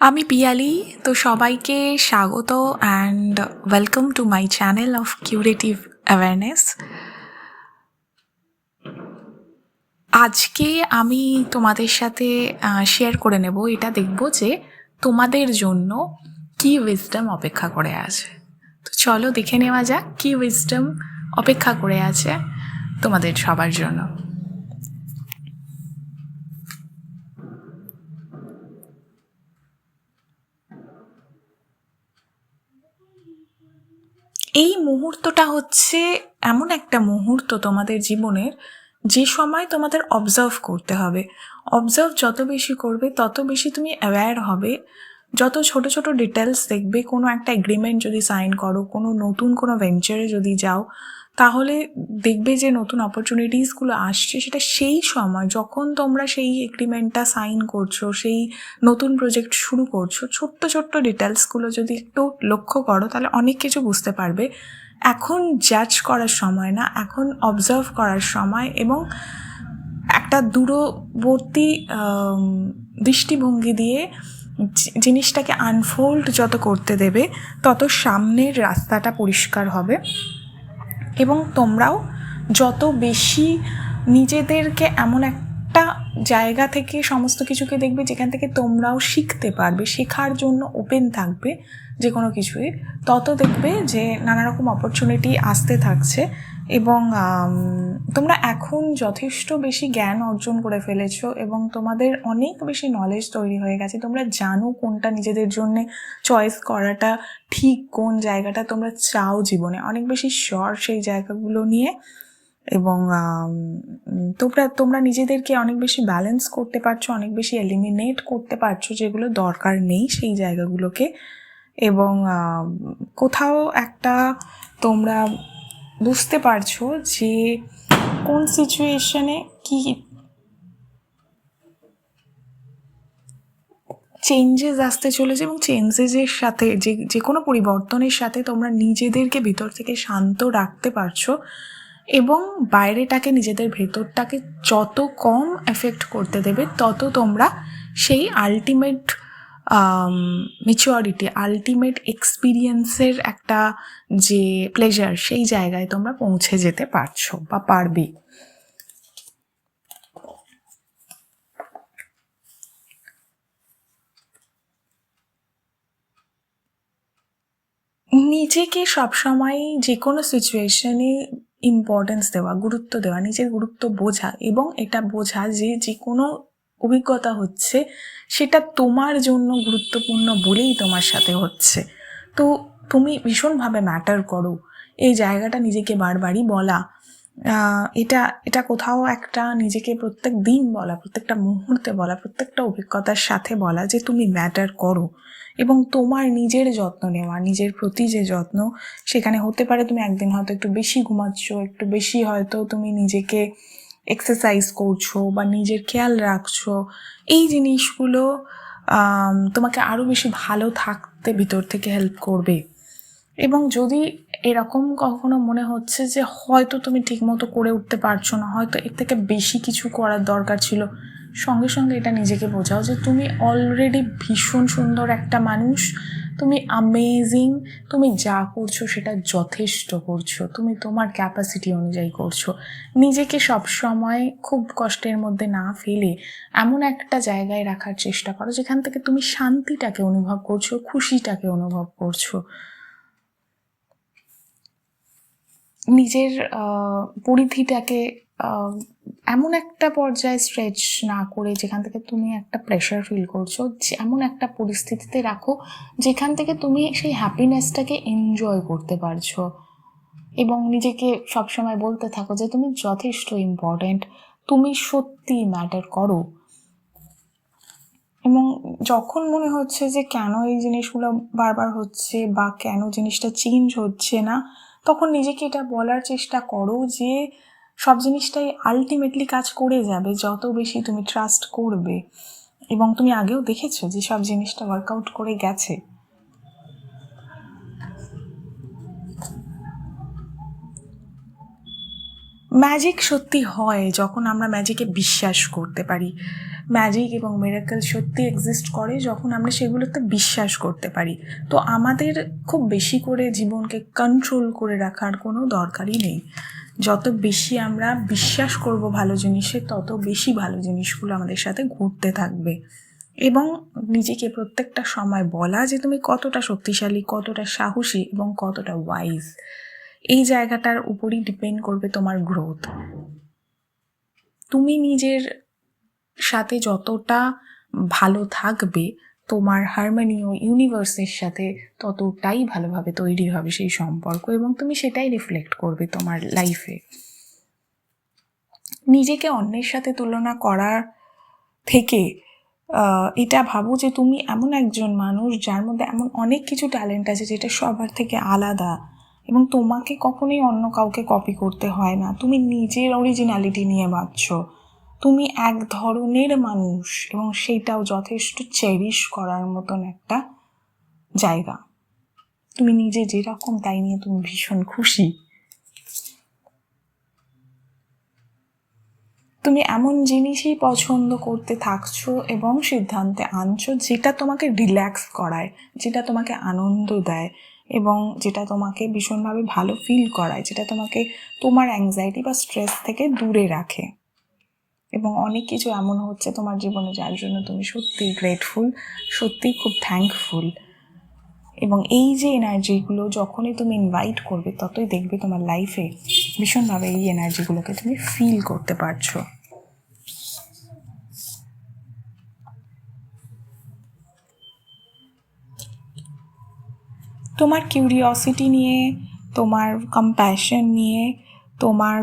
আমি পিয়ালি, তো সবাইকে স্বাগত and welcome to my channel of curative awareness আজকে আমি তোমাদের সাথে শেয়ার করে নেব, এটা দেখব যে তোমাদের জন্য কি উইজডম অপেক্ষা করে আছে। তো চলো দেখে নেওয়া যাক কি উইজডম অপেক্ষা করে আছে তোমাদের সবার জন্য। এই মুহূর্তটা হচ্ছে এমন একটা মুহূর্ত তোমাদের জীবনের যে সময় তোমাদের অবজার্ভ করতে হবে। অবজার্ভ যত বেশি করবে, তত বেশি তুমি অ্যাওয়্যার হবে। যত ছোট ছোট ডিটেলস দেখবে, কোনো একটা এগ্রিমেন্ট যদি সাইন করো, কোনো নতুন কোনো ভেঞ্চারে যদি যাও তাহলে দেখবে যে নতুন অপরচুনিটিসগুলো আসছে, সেটা সেই সময় যখন তোমরা সেই এগ্রিমেন্টটা সাইন করছ, সেই নতুন প্রজেক্ট শুরু করছ, ছোট্ট ছোট্ট ডিটেলসগুলো যদি একটু লক্ষ্য করো, তাহলে অনেক কিছু বুঝতে পারবে। এখন জাজ করার সময় না, এখন অবজার্ভ করার সময় এবং একটা দূরবর্তী দৃষ্টিভঙ্গি দিয়ে জিনিসটাকে আনফোল্ড যত করতে দেবে, তত সামনের রাস্তাটা পরিষ্কার হবে। এবং তোমরাও যত বেশি নিজেদেরকে এমন একটা জায়গা থেকে সমস্ত কিছুকে দেখবে যেখান থেকে তোমরাও শিখতে পারবে, শেখার জন্য ওপেন থাকবে যে কোনো কিছুই, তত দেখবে যে নানা রকম অপরচুনিটি আসতে থাকছে। এবং তোমরা এখন যথেষ্ট বেশি জ্ঞান অর্জন করে ফেলেছো এবং তোমাদের অনেক বেশি নলেজ তৈরি হয়ে গেছে। তোমরা জানো কোনটা নিজেদের জন্য চয়েস করাটা ঠিক, কোন জায়গাটা তোমরা চাও জীবনে। অনেক বেশি শর সেই জায়গাগুলো নিয়ে এবং তোমরা তোমরা নিজেদেরকে অনেক বেশি ব্যালেন্স করতে পারছ, অনেক বেশি এলিমিনেট করতে পারছ যেগুলো দরকার নেই সেই জায়গাগুলোকে। এবং কোথাও একটা তোমরা বুঝতে পারছ যে কোন সিচুয়েশনে কি চেঞ্জেস আসতে চলেছে এবং চেঞ্জেসের সাথে যে যে কোনো পরিবর্তনের সাথে তোমরা নিজেদেরকে ভিতর থেকে শান্ত রাখতে পারছ এবং বাইরেটাকে নিজেদের ভেতরটাকে যত কম এফেক্ট করতে দেবে তত তোমরা সেই আলটিমেট মেচুরিটি আলটিমেট এক্সপিরিয়েন্সের একটা যে প্লেজার সেই জায়গায় তোমরা পৌঁছে যেতে পারছ বা পারবে। নিজেকে সবসময় যে কোনো সিচুয়েশনে ইম্পর্টেন্স দেওয়া, গুরুত্ব দেওয়া, নিজের গুরুত্ব বোঝা এবং এটা বোঝা যে যে কোনো অভিজ্ঞতা হচ্ছে, সেটা তোমার জন্য গুরুত্বপূর্ণ বলেই তোমার সাথে হচ্ছে। তো তুমি ভীষণভাবে ম্যাটার করো। এই জায়গাটা নিজেকে বারবারই বলা। এটা এটা কোথাও একটা নিজেকে প্রত্যেক দিন বলা, প্রত্যেকটা মুহূর্তে বলা, প্রত্যেকটা অভিজ্ঞতার সাথে বলা যে তুমি ম্যাটার করো। এবং তোমার নিজের যত্ন নেওয়া, নিজের প্রতি যে যত্ন, সেখানে হতে পারে তুমি একদিন হয়তো একটু বেশি ঘুমাচ্ছ, একটু বেশি হয়তো তুমি নিজেকে এক্সারসাইজ করছ বা নিজের খেয়াল রাখছো, এই জিনিসগুলো তোমাকে আরও বেশি ভালো থাকতে ভিতর থেকে হেল্প করবে। এবং যদি এরকম কখনো মনে হচ্ছে যে হয়তো তুমি ঠিকমতো করে উঠতে পারছ না, হয়তো এর থেকে বেশি কিছু করার দরকার ছিল, সঙ্গে সঙ্গে এটা নিজেকে বোঝাও যে তুমি অলরেডি ভীষণ সুন্দর একটা মানুষ তুমি আমেজিং তুমি যা করছ সেটা যথেষ্ট করছ, তুমি তোমার ক্যাপাসিটি অনুযায়ী করছ। নিজেকে সবসময় খুব কষ্টের মধ্যে না ফেলে এমন একটা জায়গায় রাখার চেষ্টা করো, যেখান থেকে তুমি শান্তিটাকে অনুভব করছ, খুশিটাকে অনুভব করছ। নিজের পরিধিটাকে এমন একটা পর্যায়ে স্ট্রেচ না করে যেখান থেকে তুমি একটা প্রেশার ফিল করছ এমন একটা পরিস্থিতিতে রাখো যেখান থেকে তুমি সেই হ্যাপিনেসটাকে এনজয় করতে পারছ। এবং নিজেকে সবসময় বলতে থাকো যে তুমি যথেষ্ট ইম্পর্ট্যান্ট তুমি সত্যি ম্যাটার করো। এবং যখন মনে হচ্ছে যে কেন এই জিনিসগুলো বারবার হচ্ছে বা কেন জিনিসটা চেঞ্জ হচ্ছে না, তখন নিজেকে এটা বলার চেষ্টা করো যে সব জিনিসটাই আলটিমেটলি কাজ করে যাবে যত বেশি তুমি ট্রাস্ট করবে। এবং তুমি আগেও দেখেছ যে সব জিনিসটা ওয়ার্কআউট করে গেছে। ম্যাজিক সত্যি হয় যখন আমরা ম্যাজিকে বিশ্বাস করতে পারি। ম্যাজিক এবং মেরাকেল সত্যি এক্সিস্ট করে যখন আমরা সেগুলোতে বিশ্বাস করতে পারি। তো আমাদের খুব বেশি করে জীবনকে কন্ট্রোল করে রাখার কোনো দরকারই নেই। যত বেশি আমরা বিশ্বাস করব ভালো জিনিসে, তত বেশি ভালো জিনিসগুলো আমাদের সাথে ঘুরতে থাকবে। এবং নিজেকে প্রত্যেকটা সময় বলা যে তুমি কতটা শক্তিশালী, কতটা সাহসী এবং কতটা ওয়াইজ এই জায়গাটার উপরই ডিপেন্ড করবে তোমার গ্রোথ তুমি নিজের সাথে যতটা ভালো থাকবে তোমার হারমোনিও ইউনিভার্সের সাথে ততটাই ভালোভাবে তৈরি হবে সেই সম্পর্ক এবং তুমি সেটাই রিফ্লেক্ট করবে তোমার লাইফে নিজেকে অন্যের সাথে তুলনা করার থেকে এটা ভাবো যে তুমি এমন একজন মানুষ যার মধ্যে এমন অনেক কিছু ট্যালেন্ট আছে যেটা সবার থেকে আলাদা এবং তোমাকে কখনোই অন্য কাউকে কপি করতে হয় না। তুমি নিজের অরিজিনালিটি নিয়ে বাঁচছো তুমি এক ধরনের মানুষ এবং সেইটাও যথেষ্ট চেরিশ করার মতন একটা জায়গা। তুমি নিজে যেরকম, তাই নিয়ে তুমি ভীষণ খুশি। তুমি এমন জিনিসই পছন্দ করতে থাকছো এবং সিদ্ধান্তে আনছো যেটা তোমাকে রিল্যাক্স করায়, যেটা তোমাকে আনন্দ দেয় এবং যেটা তোমাকে ভীষণভাবে ভালো ফিল করায়, যেটা তোমাকে তোমার অ্যাংজাইটি বা স্ট্রেস থেকে দূরে রাখে। এবং অনেক কিছু এমন হচ্ছে তোমার জীবনে যার জন্য তুমি সত্যিই গ্রেটফুল সত্যিই খুব থ্যাঙ্কফুল এবং এই যে এনার্জিগুলো যখনই তুমি ইনভাইট করবে, ততই দেখবে তোমার লাইফে ভীষণভাবে এই এনার্জিগুলোকে তুমি ফিল করতে পারছ। তোমার কিউরিওসিটি নিয়ে, তোমার কম্প্যাশন নিয়ে, তোমার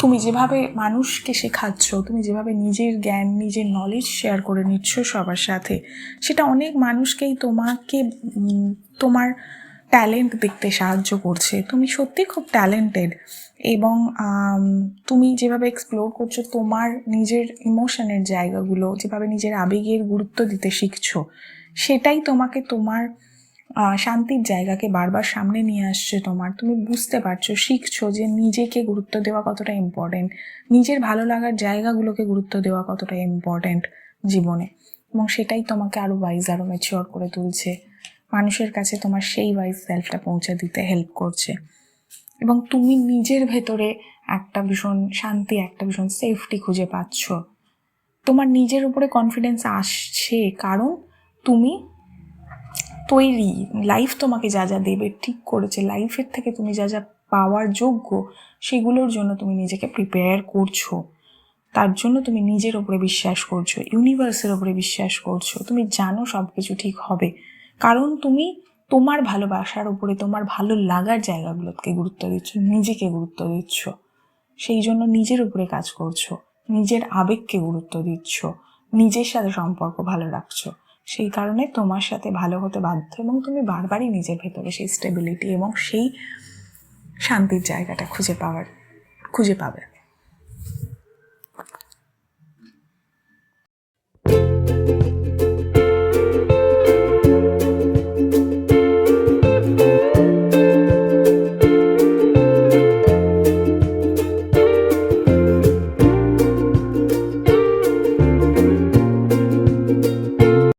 তুমি যেভাবে মানুষকে শেখাচ্ছ, তুমি যেভাবে নিজের জ্ঞান, নিজের নলেজ শেয়ার করে নিচ্ছ সবার সাথে, সেটা অনেক মানুষকেই তোমাকে তোমার ট্যালেন্ট দেখতে সাহায্য করছে। তুমি সত্যি খুব ট্যালেন্টেড এবং তুমি যেভাবে এক্সপ্লোর করছ, তোমার নিজের ইমোশনের জায়গাগুলো, যেভাবে নিজের আবেগের গুরুত্ব দিতে শিখছো, সেটাই তোমাকে তোমার শান্তির জায়গাকে বারবার সামনে নিয়ে আসছে তোমার। তুমি বুঝতে পারছ, শিখছো যে নিজেকে গুরুত্ব দেওয়া কতটা ইম্পর্টেন্ট নিজের ভালো লাগার জায়গাগুলোকে গুরুত্ব দেওয়া কতটা ইম্পর্টেন্ট জীবনে। এবং সেটাই তোমাকে আরও ওয়াইজ আরও ম্যাচিওর করে তুলছে। মানুষের কাছে তোমার সেই ওয়াইজ সেলফটা পৌঁছে দিতে হেল্প করছে। এবং তুমি নিজের ভেতরে একটা ভীষণ শান্তি, একটা ভীষণ সেফটি খুঁজে পাচ্ছ। তোমার নিজের উপরে কনফিডেন্স আসছে, কারণ তুমি তৈরি লাইফ তোমাকে যা যা দেবে ঠিক করেছে লাইফের থেকে তুমি যা যা পাওয়ার যোগ্য, সেগুলোর জন্য তুমি নিজেকে প্রিপেয়ার করছ। তার জন্য তুমি নিজের ওপরে বিশ্বাস করছ ইউনিভার্সের ওপরে বিশ্বাস করছ। তুমি জানো সব কিছু ঠিক হবে। কারণ তুমি তোমার ভালোবাসার উপরে, তোমার ভালো লাগার জায়গাগুলোকে গুরুত্ব দিচ্ছ, নিজেকে গুরুত্ব দিচ্ছ। সেই জন্য নিজের উপরে কাজ করছ, নিজের আবেগকে গুরুত্ব দিচ্ছ, নিজের সাথে সম্পর্ক ভালো রাখছো। সেই কারণে তোমার সাথে ভালো হতে বাধ্য এবং তুমি বারবারই নিজের ভেতরে সেই স্টেবিলিটি এবং সেই শান্তির জায়গাটা খুঁজে পাওয়ার, খুঁজে পাবে।